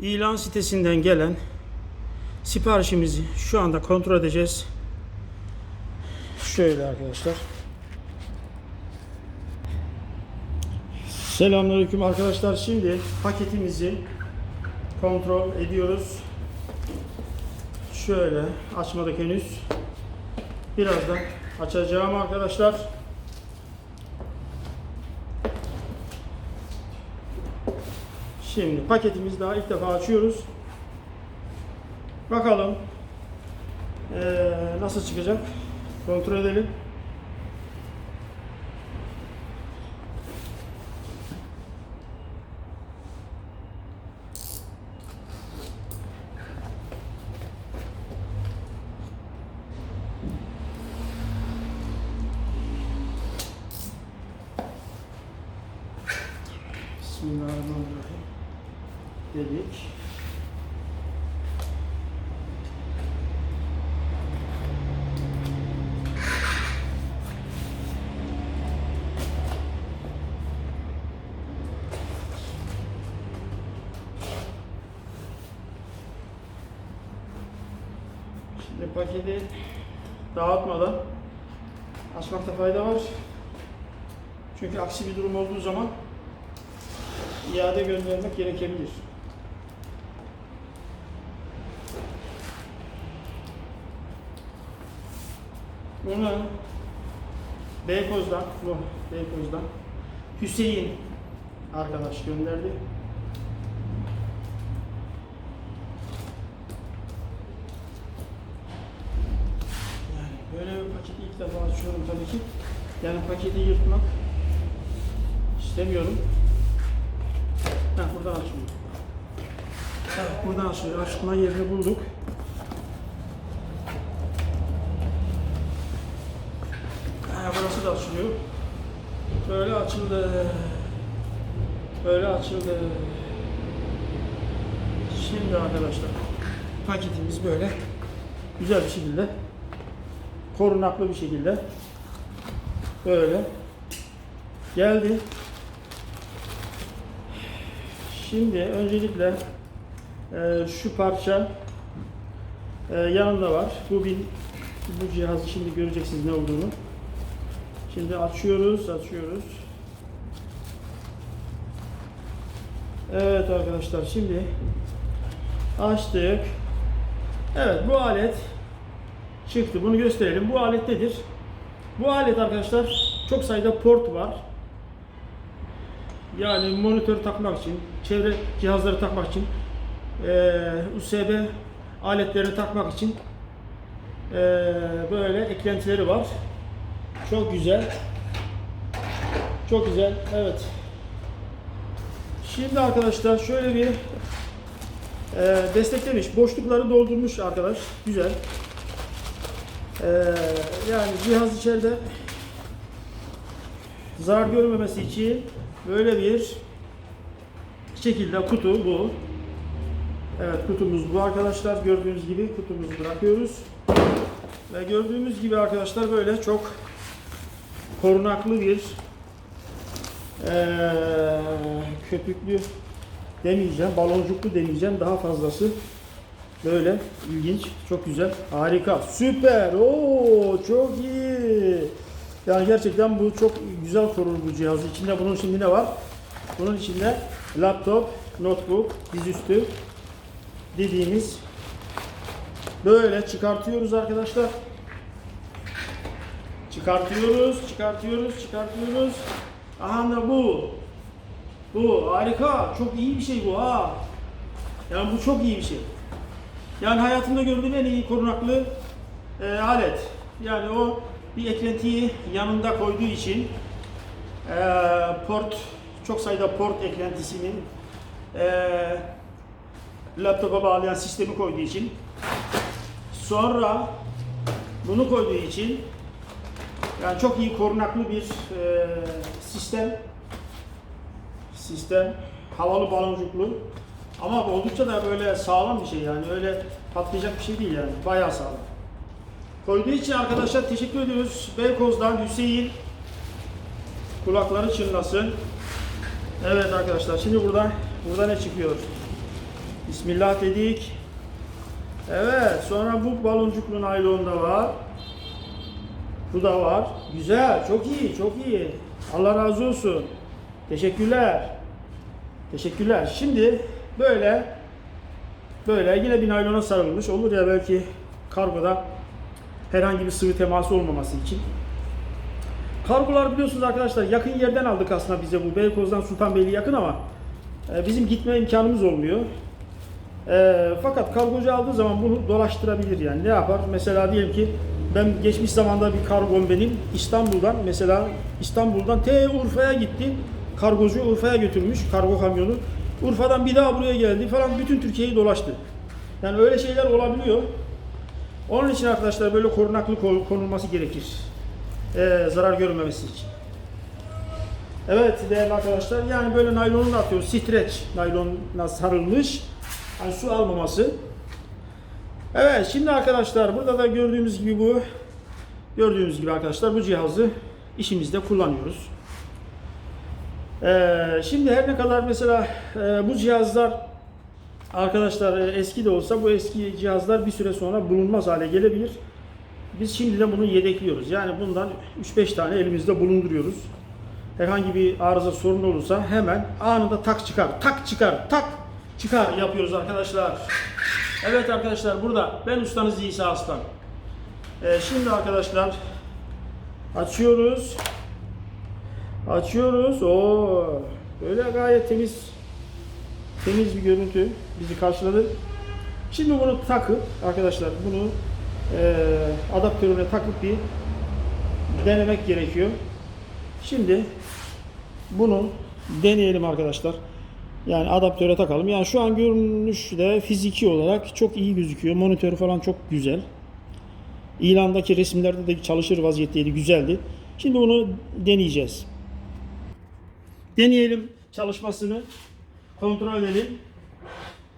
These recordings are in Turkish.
ilan sitesinden gelen siparişimizi şu anda kontrol edeceğiz. Şöyle arkadaşlar. Selamünaleyküm arkadaşlar. Şimdi paketimizi kontrol ediyoruz. Şöyle açmadık henüz. Birazdan açacağım arkadaşlar. Şimdi paketimizi daha ilk defa açıyoruz. Bakalım eee, nasıl çıkacak. Kontrol edelim. Bismillahirrahmanirrahim. Dedik. Şimdi paketi dağıtmadan açmakta fayda var. Çünkü aksi bir durum olduğu zaman iade göndermek gerekebilir. Bunu Beykoz'dan, bu Beykoz'dan Hüseyin arkadaş gönderdi. Yani böyle bir paketi ilk defa açıyorum tabii ki. Yani paketi yırtmak istemiyorum. Ha, buradan açılıyor. Evet, buradan açılıyor. Açma yerini bulduk. Da açılıyor. Böyle açıldı. Böyle açıldı. Şimdi arkadaşlar paketimiz böyle güzel bir şekilde korunaklı bir şekilde böyle geldi. Şimdi öncelikle e, şu parça e, yanında var. Bu bir bu cihazı şimdi göreceksiniz ne olduğunu. Şimdi açıyoruz, açıyoruz. Evet arkadaşlar şimdi açtık. Evet bu alet çıktı. Bunu gösterelim. Bu alet nedir? Bu alet arkadaşlar çok sayıda port var. Yani monitör takmak için, çevre cihazları takmak için, eee USB aletleri takmak için eee, böyle eklentileri var. Çok güzel. Çok güzel. Evet. Şimdi arkadaşlar şöyle bir eee, desteklemiş. Boşlukları doldurmuş arkadaş. Güzel. Eee, yani cihaz içeride zarar görmemesi için böyle bir şekilde kutu bu. Evet kutumuz bu arkadaşlar. Gördüğünüz gibi kutumuzu bırakıyoruz. Ve gördüğümüz gibi arkadaşlar böyle çok korunaklı bir eee köpüklü demeyeceğim, baloncuklu demeyeceğim. Daha fazlası böyle ilginç, çok güzel, harika, süper, oo çok iyi. Yani gerçekten bu çok güzel korur bu cihazı. İçinde bunun şimdi ne var? Bunun içinde laptop, notebook, dizüstü dediğimiz böyle çıkartıyoruz arkadaşlar. Çıkartıyoruz, çıkartıyoruz, çıkartıyoruz. Aha da bu. Bu harika. Çok iyi bir şey bu ha. Yani bu çok iyi bir şey. Yani hayatımda gördüğüm en iyi korunaklı e, alet. Yani o bir eklentiyi yanında koyduğu için e, port çok sayıda port eklentisinin e, laptopa bağlayan sistemi koyduğu için sonra bunu koyduğu için yani çok iyi korunaklı bir e, sistem sistem havalı baloncuklu ama oldukça da böyle sağlam bir şey yani öyle patlayacak bir şey değil yani bayağı sağlam. Koyduğu için arkadaşlar teşekkür ediyoruz. Beykoz'dan Hüseyin kulakları çınlasın. Evet arkadaşlar şimdi burada burada ne çıkıyor? Bismillah dedik. Evet sonra bu baloncuklu naylon da var. Bu da var. Güzel. Çok iyi. Çok iyi. Allah razı olsun. Teşekkürler. Teşekkürler. Şimdi böyle böyle yine bir naylona sarılmış. Olur ya belki kargoda herhangi bir sıvı teması olmaması için. Kargolar biliyorsunuz arkadaşlar yakın yerden aldık aslında bize bu. Beykoz'dan Sultanbeyli yakın ama e, bizim gitme imkanımız olmuyor. E, fakat kargocu aldığı zaman bunu dolaştırabilir yani. Ne yapar? Mesela diyelim ki ben geçmiş zamanda bir kargom benim İstanbul'dan mesela İstanbul'dan T Urfa'ya gitti. Kargocu Urfa'ya götürmüş kargo kamyonu. Urfa'dan bir daha buraya geldi falan bütün Türkiye'yi dolaştı. Yani öyle şeyler olabiliyor. Onun için arkadaşlar böyle korunaklı konulması gerekir. Ee, zarar görmemesi için. Evet değerli arkadaşlar yani böyle naylonunu da atıyoruz. Streç naylonla sarılmış. Yani su almaması. Evet şimdi arkadaşlar burada da gördüğümüz gibi bu gördüğünüz gibi arkadaşlar bu cihazı işimizde kullanıyoruz. Ee, şimdi her ne kadar mesela e, bu cihazlar arkadaşlar e, eski de olsa bu eski cihazlar bir süre sonra bulunmaz hale gelebilir. Biz şimdiden bunu yedekliyoruz. Yani bundan 3-5 tane elimizde bulunduruyoruz. Herhangi bir arıza sorun olursa hemen anında tak çıkar, tak çıkar, tak çıkar yapıyoruz arkadaşlar. Evet arkadaşlar burada ben ustanız İsa Aslan. Ee, şimdi arkadaşlar açıyoruz. Açıyoruz. Oo, böyle gayet temiz temiz bir görüntü bizi karşıladı. Şimdi bunu takıp arkadaşlar bunu e, adaptörüne takıp bir denemek gerekiyor. Şimdi bunu deneyelim arkadaşlar. Yani adaptöre takalım. Yani şu an görünüşte fiziki olarak çok iyi gözüküyor. Monitörü falan çok güzel. İlandaki resimlerde de çalışır vaziyetteydi. Güzeldi. Şimdi bunu deneyeceğiz. Deneyelim çalışmasını. Kontrol edelim.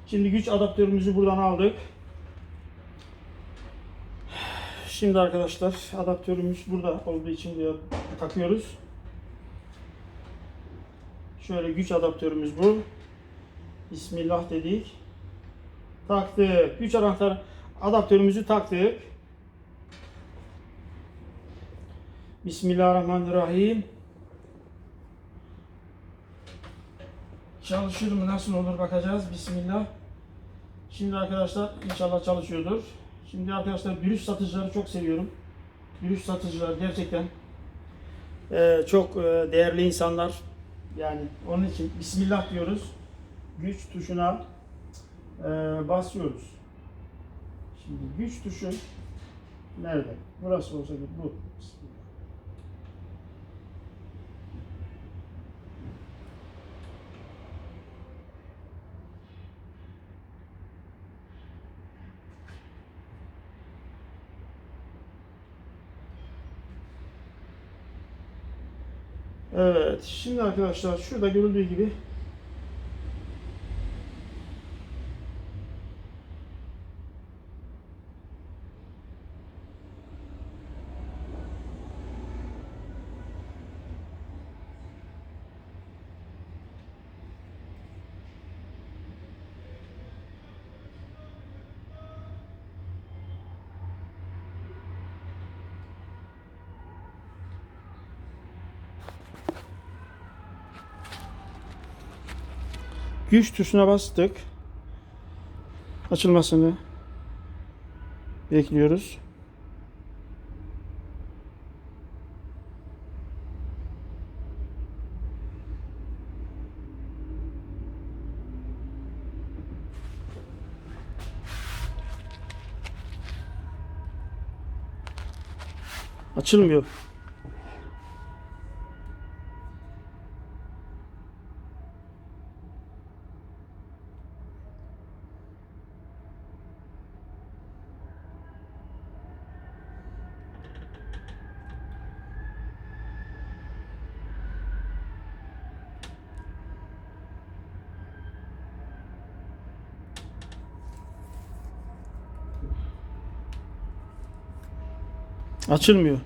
Şimdi güç adaptörümüzü buradan aldık. Şimdi arkadaşlar adaptörümüz burada olduğu için buraya takıyoruz. Şöyle güç adaptörümüz bu. Bismillah dedik. Taktık. Güç anahtar adaptörümüzü taktık. Bismillahirrahmanirrahim. Çalışır mı? Nasıl olur bakacağız. Bismillah. Şimdi arkadaşlar inşallah çalışıyordur. Şimdi arkadaşlar virüs satıcıları çok seviyorum. Virüs satıcılar gerçekten eee, çok eee, değerli insanlar. Yani onun için Bismillah diyoruz. Güç tuşuna eee, basıyoruz. Şimdi güç tuşu nerede? Burası olsa bu. Evet, şimdi arkadaşlar şurada görüldüğü gibi güç tuşuna bastık. Açılmasını bekliyoruz. Açılmıyor. Açılmıyor.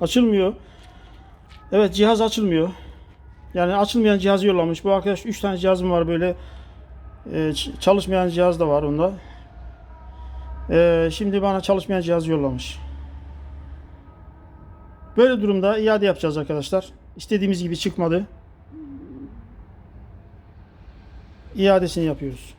Açılmıyor. Evet cihaz açılmıyor. Yani açılmayan cihazı yollamış. Bu arkadaş 3 tane cihazım var böyle. Ee, çalışmayan cihaz da var onda. Ee, şimdi bana çalışmayan cihazı yollamış. Böyle durumda iade yapacağız arkadaşlar. İstediğimiz gibi çıkmadı. İadesini yapıyoruz.